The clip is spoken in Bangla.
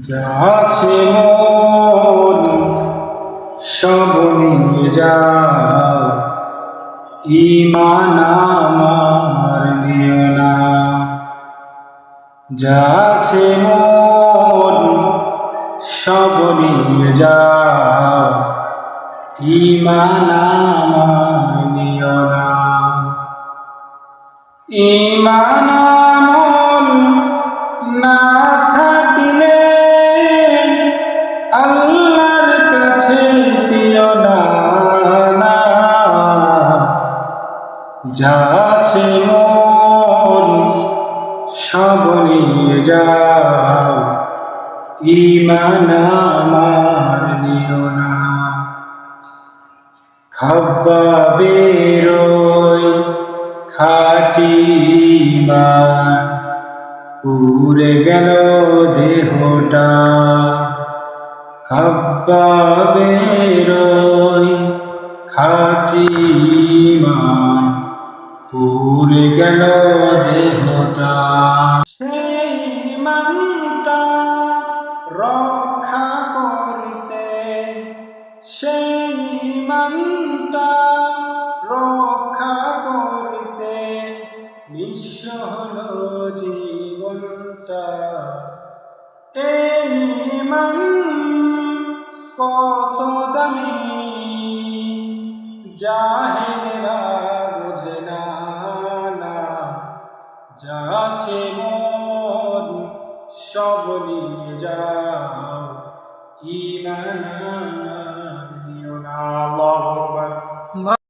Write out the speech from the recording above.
যাচ্ছে মন, সব নিয়ে যাও। ইমান আমার নিও না। যাচ্ছে মন, সব নিয়ে যাও। ইমান আমার নিও না। ইমান না আল্লাহর কাছে প্রিয় না যাচ্ছে মন, সব নিয়ে যাও। ইমান নিও না। খাব্বা বেরোয় খাটিমান পুরে গেল দেহটা। খাব্বা বেরোয় খাটিমান পুরে গেল দেহটা। সেই মানটা রক্ষা করতে, সেই মানটা রক্ষা করতে নিঃস্ব হলো জীবনটা। এই মান কত দামি জাহেরা বোঝে না যাচ্ছে মন সব নিয়ে যাও। কি না।